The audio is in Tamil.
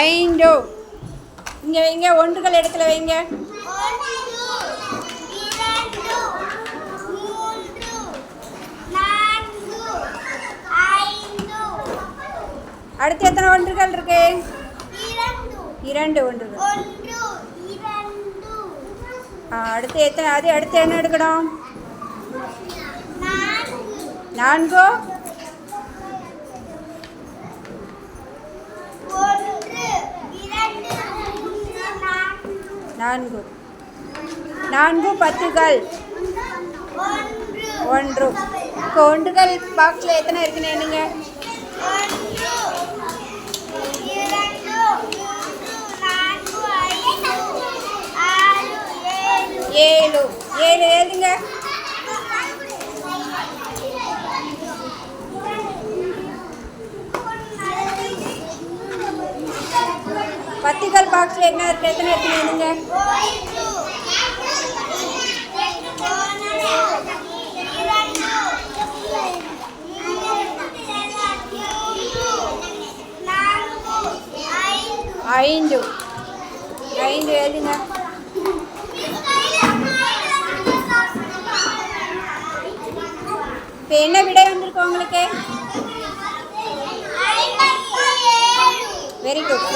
ஐந்து. இங்கே வைங்க ஒன்றுகள் இடத்துல வைங்க. அடுத்து எத்தனை ஒன்றுகள் இருக்கு? இரண்டு ஒன்றுகள். அடுத்து எத்தனை அது அடுத்து என்ன எடுக்கணும்? நான்கோ நான்கு ஒன்று இரண்டு மூன்று நான்கு. நான்கு பத்துகள். ஒன்று. இப்போ ஒன்றுகள் பாக்ஸில் எத்தனை இருக்குன்னு என்னங்க ஏழு. ஏழு ஏழுங்க பத்திகள் பாக்ஸில் என்ன இருக்கு? எத்தனை இருக்குன்னு என்னங்க ஐந்து. ஐந்து எழுதுங்க. இப்போ என்ன விடை வந்திருக்கு உங்களுக்கு? Very good